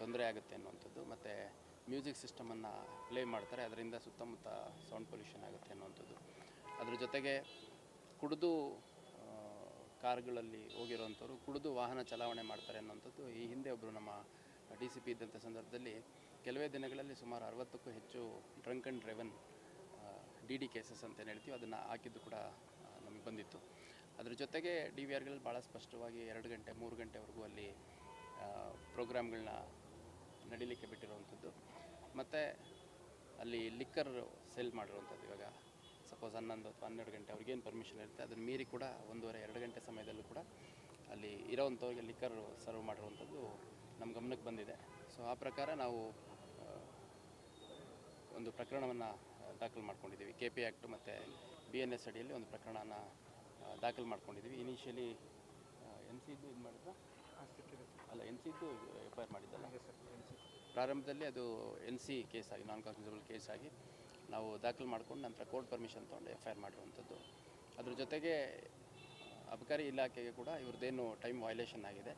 ತೊಂದರೆ ಆಗುತ್ತೆ ಅನ್ನುವಂಥದ್ದು. ಮತ್ತು ಮ್ಯೂಸಿಕ್ ಸಿಸ್ಟಮನ್ನು ಪ್ಲೇ ಮಾಡ್ತಾರೆ. ಅದರಿಂದ ಸುತ್ತಮುತ್ತ ಸೌಂಡ್ ಪೊಲ್ಯೂಷನ್ ಆಗುತ್ತೆ ಅನ್ನುವಂಥದ್ದು. ಅದ್ರ ಜೊತೆಗೆ ಕುಡಿದು ಕಾರ್ಗಳಲ್ಲಿ ಹೋಗಿರೋವಂಥವ್ರು ಕುಡಿದು ವಾಹನ ಚಲಾವಣೆ ಮಾಡ್ತಾರೆ ಅನ್ನೋಂಥದ್ದು ಈ ಹಿಂದೆ ಒಬ್ಬರು ನಮ್ಮ ಡಿ ಸಿ ಪಿ ಇದ್ದಂಥ ಸಂದರ್ಭದಲ್ಲಿ ಕೆಲವೇ ದಿನಗಳಲ್ಲಿ ಸುಮಾರು ಅರವತ್ತಕ್ಕೂ ಹೆಚ್ಚು drunk and driven D D cases ಅಂತ ಹೇಳ್ತೀವಿ, ಅದನ್ನು ಹಾಕಿದ್ದು ಕೂಡ ನಮಗೆ ಬಂದಿತ್ತು. ಅದ್ರ ಜೊತೆಗೆ ಡಿ ವಿ ಆರ್ಗಳಲ್ಲಿ ಭಾಳ ಸ್ಪಷ್ಟವಾಗಿ ಎರಡು ಗಂಟೆ, ಮೂರು ಗಂಟೆವರೆಗೂ ಅಲ್ಲಿ ಪ್ರೋಗ್ರಾಮ್ಗಳನ್ನ ನಡೀಲಿಕ್ಕೆ ಬಿಟ್ಟಿರುವಂಥದ್ದು. ಮತ್ತು ಅಲ್ಲಿ ಲಿಕ್ಕರ್ ಸೇಲ್ ಮಾಡಿರುವಂಥದ್ದು ಇವಾಗ. ಸಪೋಸ್ ಹನ್ನೊಂದು ಅಥವಾ ಹನ್ನೆರಡು ಗಂಟೆ ಅವ್ರಿಗೇನು ಪರ್ಮಿಷನ್ ಇರುತ್ತೆ ಅದನ್ನು ಮೀರಿ ಕೂಡ ಒಂದೂವರೆ ಎರಡು ಗಂಟೆ ಸಮಯದಲ್ಲೂ ಕೂಡ ಅಲ್ಲಿ ಇರೋವಂಥವ್ರಿಗೆ ಲಿಕ್ಕರ್ ಸರ್ವ್ ಮಾಡಿರುವಂಥದ್ದು ನಮ್ಮ ಗಮನಕ್ಕೆ ಬಂದಿದೆ. ಸೊ ಆ ಪ್ರಕಾರ ನಾವು ಒಂದು ಪ್ರಕರಣವನ್ನು ದಾಖಲು ಮಾಡ್ಕೊಂಡಿದ್ದೀವಿ. ಕೆ ಪಿ ಆ್ಯಕ್ಟ್ ಮತ್ತು ಬಿ ಎನ್ ಎಸ್ ಅಡಿಯಲ್ಲಿ ಒಂದು ಪ್ರಕರಣನ ದಾಖಲು ಮಾಡ್ಕೊಂಡಿದ್ದೀವಿ. ಇನಿಷಿಯಲಿ ಎನ್ ಸಿ ಇದು ಮಾಡಿದ್ರ? ಅಲ್ಲ ಎನ್ ಸಿ ಇದ್ದು ಎಫ್ ಐ ಆರ್ ಮಾಡಿದ್ದಲ್ಲ. ಪ್ರಾರಂಭದಲ್ಲಿ ಅದು ಎನ್ ಸಿ ಕೇಸ್ ಆಗಿ ನಾನ್ ಕಾನ್ಸ್ಟಿಟ್ಯೂಬಲ್ ಕೇಸ್ ಆಗಿ ನಾವು ದಾಖಲು ಮಾಡ್ಕೊಂಡು ನಂತರ ಕೋರ್ಟ್ ಪರ್ಮಿಷನ್ ತೊಗೊಂಡು ಎಫ್ ಐ ಆರ್ ಮಾಡಿರುವಂಥದ್ದು. ಅದ್ರ ಜೊತೆಗೆ ಅಬಕಾರಿ ಇಲಾಖೆಗೆ ಕೂಡ ಇವ್ರದ್ದೇನು ಟೈಮ್ ವೈಲೇಷನ್ ಆಗಿದೆ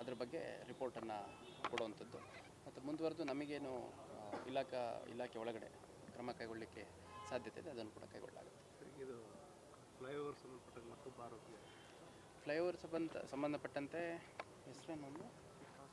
ಅದ್ರ ಬಗ್ಗೆ ರಿಪೋರ್ಟನ್ನು ಕೊಡುವಂಥದ್ದು. ಮತ್ತು ಮುಂದುವರೆದು ನಮಗೇನು ಇಲಾಖಾ ಇಲಾಖೆ ಒಳಗಡೆ ಕ್ರಮ ಕೈಗೊಳ್ಳಲಿಕ್ಕೆ ಸಾಧ್ಯತೆ ಇದೆ ಅದನ್ನು ಕೂಡ ಕೈಗೊಳ್ಳಲಾಗುತ್ತೆ. ಇದು ಫ್ಲೈಓವರ್ ಸಂಬಂಧಪಟ್ಟ ಮತ್ತು ಫ್ಲೈಓವರ್ ಸಂಬಂಧ ಸಂಬಂಧಪಟ್ಟಂತೆ Extremo, ¿no?